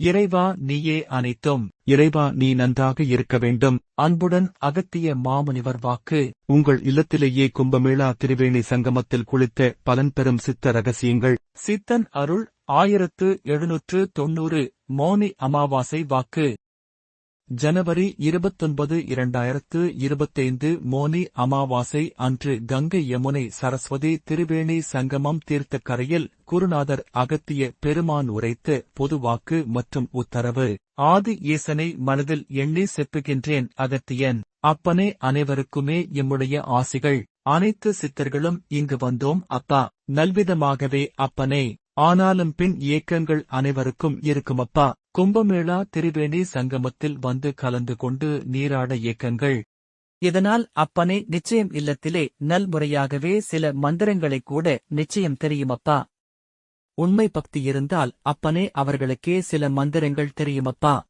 இறைவா நீயே அனைத்தும். இறைவா நீ நன்றாக இருக்க வேண்டும். அன்புடன் அகத்திய மாமுனிவர் வாக்கு. உங்கள் இல்லத்திலேயே கும்பமேளா திரிவேணி சங்கமத்தில் குளித்த பலன் பெறும் சித்த ரகசியங்கள். சித்தன் அருள் ஆயிரத்து எழுநூற்று தொன்னூறு மௌனி அமாவாசை வாக்கு. ஜனவரி இருபத்தொன்பது இரண்டாயிரத்து இருபத்தைந்து மோனி அமாவாசை அன்று கங்கை யமுனை சரஸ்வதி திருவேணி சங்கமம் தீர்த்த கரையில் குருநாதர் அகத்திய பெருமான் உரைத்து பொதுவாக்கு மற்றும் உத்தரவு. ஆதி ஈசனை மனதில் எண்ணி செப்புகின்றேன் அகத்தியன் அப்பனே அனைவருக்குமே எம்முடைய ஆசிகள். அனைத்து சித்தர்களும் இங்கு வந்தோம் அப்பா. நல்விதமாகவே அப்பனே. ஆனாலும் பின் இயக்கங்கள் அனைவருக்கும் இருக்குமப்பா கும்பமேளா திரிவேணி சங்கமத்தில் வந்து கலந்து கொண்டு நீராட இயக்கங்கள். இதனால் அப்பனே நிச்சயம் இல்லத்திலே நல்முறையாகவே சில மந்திரங்களைக் கூட நிச்சயம் தெரியுமப்பா. உண்மை பக்தி இருந்தால் அப்பனே அவர்களுக்கே சில மந்திரங்கள் தெரியுமப்பா.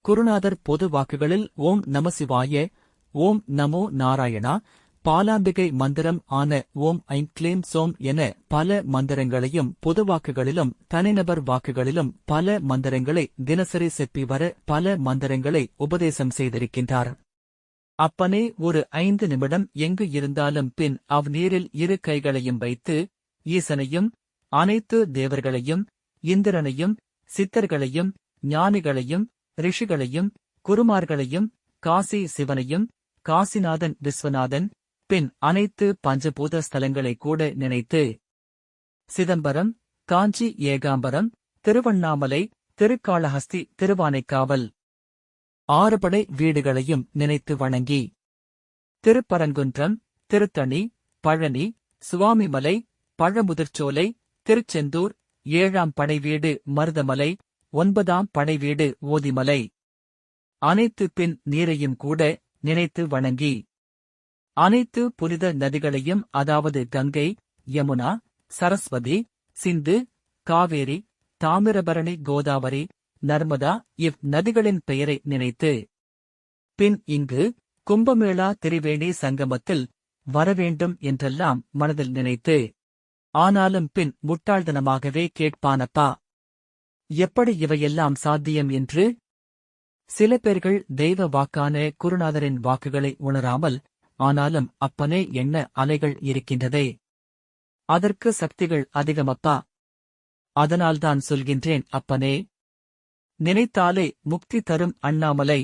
குருநாதர் பொது வாக்குகளில் ஓம் நமசிவாய ஓம் நமோ நாராயணா பாலாம்பிகை மந்திரம் ஆன ஓம் ஐம் கிளேம் சோம் என பல மந்திரங்களையும் பொது வாக்குகளிலும் தனிநபர் வாக்குகளிலும் பல மந்திரங்களை தினசரி செப்பி வர பல மந்திரங்களை உபதேசம் செய்திருக்கின்றார். அப்பனே ஒரு ஐந்து நிமிடம் எங்கு இருந்தாலும் பின் அவ் நீரில் இரு கைகளையும் வைத்து ஈசனையும் அனைத்து தேவர்களையும் இந்திரனையும் சித்தர்களையும் ஞானிகளையும் ரிஷிகளையும் குருமார்களையும் காசி சிவனையும் காசிநாதன் விஸ்வநாதன் பின் அனைத்து பஞ்சபூத ஸ்தலங்களை கூட நினைத்து சிதம்பரம் காஞ்சி ஏகாம்பரம் திருவண்ணாமலை திருக்காளஹஸ்தி திருவானைக்காவல் ஆறுபடை வீடுகளையும் நினைத்து வணங்கி திருப்பரங்குன்றம் திருத்தணி பழனி சுவாமிமலை பழமுதிர்ச்சோலை திருச்செந்தூர் ஏழாம் படைவீடு மருதமலை ஒன்பதாம் படைவீடு ஓதிமலை. அனைத்து பின் நீரையும் கூட நினைத்து வணங்கி அனைத்து புனித நதிகளையும் அதாவது கங்கை யமுனா சரஸ்வதி சிந்து காவேரி தாமிரபரணி கோதாவரி நர்மதா இவ் நதிகளின் பெயரை நினைத்து. பின் இங்கு கும்பமேளா திரிவேணி சங்கமத்தில் வரவேண்டும் என்றெல்லாம் மனதில் நினைத்து. ஆனாலும் பின் முட்டாள்தனமாகவே கேட்பானப்பா. எப்படி இவையெல்லாம் சாத்தியம் என்று? சில பேர்கள் தெய்வ வாக்கான குருநாதரின் வாக்குகளை உணராமல் ஆனாலும் அப்பனே என்ன அலைகள் இருக்கின்றதே? அதற்கு சக்திகள் அதிகமப்பா? அதனால்தான் சொல்கின்றேன் அப்பனே நினைத்தாலே முக்தி தரும் அண்ணாமலை.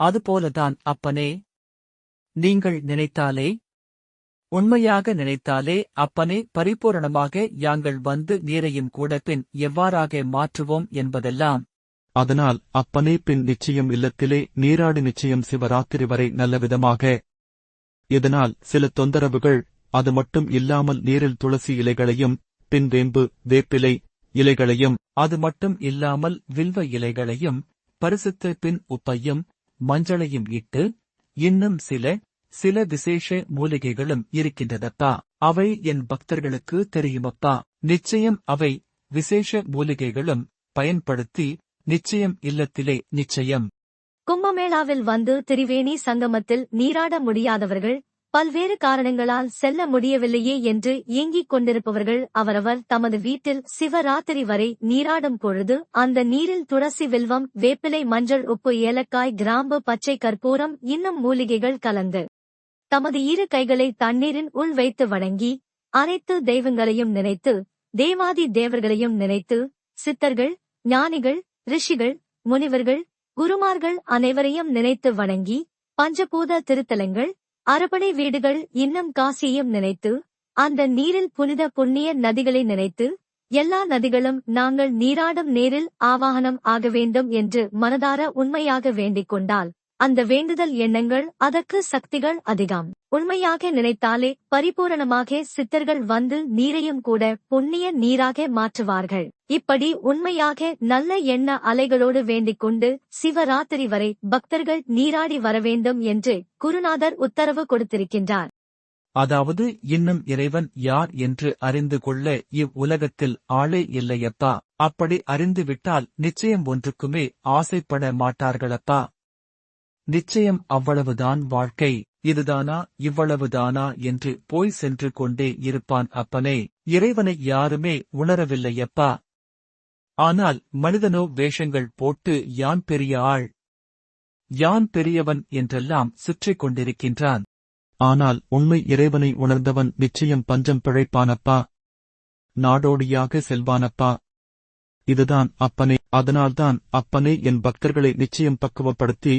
அதுபோலதான் அப்பனே நீங்கள் நினைத்தாலே உண்மையாக நினைத்தாலே அப்பனே பரிபூரணமாக யாங்கள் வந்து நீரையும் கூட பின் எவ்வாறாக மாற்றுவோம் என்பதெல்லாம். அதனால் அப்பனே பின் நிச்சயம் இல்லத்திலே நீராடி நிச்சயம் சிவராத்திரி வரை நல்லவிதமாக இதனால் சில தொந்தரவுகள் அது மட்டும் இல்லாமல் நீரில் துளசி இலைகளையும் பின் வேம்பு வேப்பிலை இலைகளையும் அது மட்டும் இல்லாமல் வில்வ இலைகளையும் பரிசுத்த பின் உப்பையும் மஞ்சளையும் இட்டு இன்னும் சில சில விசேஷ மூலிகைகளும் இருக்கின்றதப்பா? அவை என் பக்தர்களுக்கு தெரியுமப்பா? நிச்சயம் அவை விசேஷ மூலிகைகளும் பயன்படுத்தி நிச்சயம் இல்லத்திலே நிச்சயம். கும்பமேளாவில் வந்து திரிவேணி சங்கமத்தில் நீராட முடியாதவர்கள் பல்வேறு காரணங்களால் செல்ல முடியவில்லையே என்று ஏங்கிக் கொண்டிருப்பவர்கள் அவரவர் தமது வீட்டில் சிவராத்திரி வரை நீராடும் பொழுது அந்த நீரில் துளசி வில்வம் வேப்பிலை மஞ்சள் உப்பு ஏலக்காய் கிராம்பு பச்சை கற்பூரம் இன்னும் மூலிகைகள் கலந்து தமது இரு கைகளை தண்ணீரின் உள் வைத்து வணங்கி அனைத்து தெய்வங்களையும் நினைத்து தேவாதி தேவர்களையும் நினைத்து சித்தர்கள் ஞானிகள் ரிஷிகள் முனிவர்கள் குருமார்கள் அனைவரையும் நினைத்து வணங்கி பஞ்சபூத திருத்தலங்கள் அரபணை வீடுகள் இன்னும் காசியையும் நினைத்து அந்த நீரில் புனித புண்ணிய நதிகளை நினைத்து எல்லா நதிகளும் நாங்கள் நீராடும் நேரில் ஆவாகனம் ஆக வேண்டும் என்று மனதார உண்மையாக வேண்டிக் கொண்டால் அந்த வேண்டுதல் எண்ணங்கள் அதற்கு சக்திகள் அதிகம். உண்மையாக நினைத்தாலே பரிபூரணமாக சித்தர்கள் வந்து நீரையும் கூட புண்ணிய நீராக மாற்றுவார்கள். இப்படி உண்மையாக நல்ல எண்ண அலைகளோடு வேண்டிக் கொண்டு சிவராத்திரி வரை பக்தர்கள் நீராடி வர வேண்டும் என்று குருநாதர் உத்தரவு கொடுத்திருக்கின்றார். அதாவது இன்னும் இறைவன் யார் என்று அறிந்து கொள்ள இவ் உலகத்தில் ஆளே இல்லையப்பா. அப்படி அறிந்துவிட்டால் நிச்சயம் ஒன்றுக்குமே ஆசைப்பட மாட்டார்களப்பா. நிச்சயம் அவ்வளவுதான் வாழ்க்கை. இதுதானா? இவ்வளவுதானா? என்று போய் சென்று கொண்டே இருப்பான் அப்பனே. இறைவனை யாருமே உணரவில்லையப்பா. ஆனால் மனிதனோ வேஷங்கள் போட்டு யான் பெரிய ஆள்? யான் பெரியவன் என்றெல்லாம் சுற்றிக் கொண்டிருக்கின்றான். ஆனால் உண்மை இறைவனை உணர்ந்தவன் நிச்சயம் பஞ்சம் பிழைப்பானப்பா. நாடோடியாக செல்வானப்பா. இதுதான் அப்பனே. அதனால்தான் அப்பனே என் பக்தர்களை நிச்சயம் பக்குவப்படுத்தி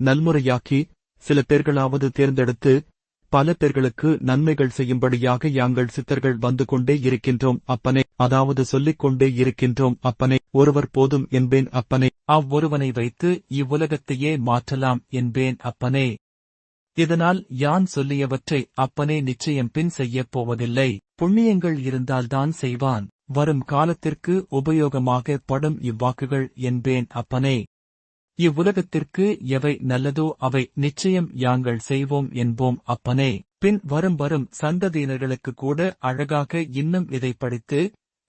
நல்முறையாக்கி சில பேர்களாவது தேர்ந்தெடுத்து பல பேர்களுக்கு நன்மைகள் செய்யும்படியாக யாங்கள் சித்தர்கள் வந்து கொண்டே இருக்கின்றோம் அப்பனே. அதாவது சொல்லிக் கொண்டே இருக்கின்றோம் அப்பனே. ஒருவர் போதும் என்பேன் அப்பனே. அவ்வொருவனை வைத்து இவ்வுலகத்தையே மாற்றலாம் என்பேன் அப்பனே. இதனால் யான் சொல்லியவற்றை அப்பனே நிச்சயம் பின் செய்யப் போவதில்லை. புண்ணியங்கள் இருந்தால்தான் செய்வான். வரும் காலத்திற்கு உபயோகமாக படும் இவ்வாக்குகள் என்பேன் அப்பனே. இவ்வுலகத்திற்கு எவை நல்லதோ அவை நிச்சயம் யாங்கள் செய்வோம் என்போம் அப்பனே. பின் வரும் வரும் சந்ததியினர்களுக்கு கூட அழகாக இன்னும் இதை படித்து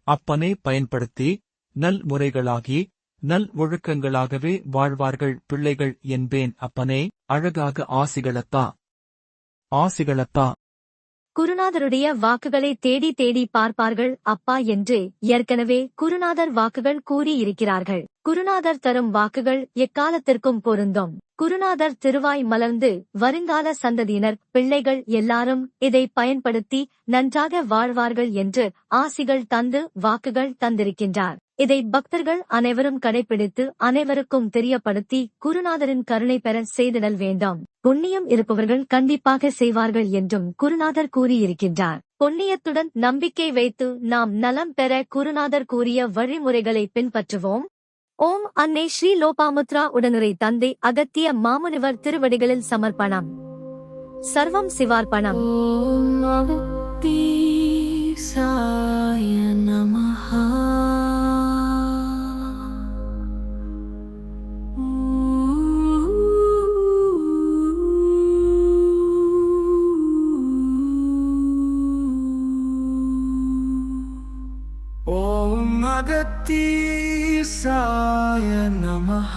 அப்பனே பயன்படுத்தி நல் முறைகளாகி நல் ஒழுக்கங்களாகவே வாழ்வார்கள் பிள்ளைகள் என்பேன் அப்பனே. அழகாக ஆசிகளத்தா. ஆசிகளத்தா. குருநாதருடைய வாக்குகளை தேடி தேடி பார்ப்பார்கள் அப்பா என்று ஏற்கனவே குருநாதர் வாக்குகள் கூறியிருக்கிறார்கள். குருநாதர் தரும் வாக்குகள் எக்காலத்திற்கும் பொருந்தும். குருநாதர் திருவாய் மலர்ந்து வருங்கால சந்ததியினர் பிள்ளைகள் எல்லாரும் இதை பயன்படுத்தி நன்றாக வாழ்வார்கள் என்று ஆசிகள் தந்து வாக்குகள் தந்திருக்கின்றார். இதை பக்தர்கள் அனைவரும் கடைபிடித்து அனைவருக்கும் தெரியப்படுத்தி குருநாதரின் கருணை பெற செய்திடல் வேண்டாம். புண்ணியம் இருப்பவர்கள் கண்டிப்பாக செய்வார்கள் என்றும் குருநாதர் கூறியிருக்கின்றார். புண்ணியத்துடன் நம்பிக்கை வைத்து நாம் நலம் பெற குருநாதர் கூறிய வழிமுறைகளை பின்பற்றுவோம். ஓம் அன்னை ஸ்ரீ லோபாமுத்ரா உடனுரை தந்தை அகத்திய மாமுனிவர் திருவடிகளில் சமர்ப்பணம். சர்வம் சிவார்ப்பணம். ॐ नमः ॐ अगतीसाय नमः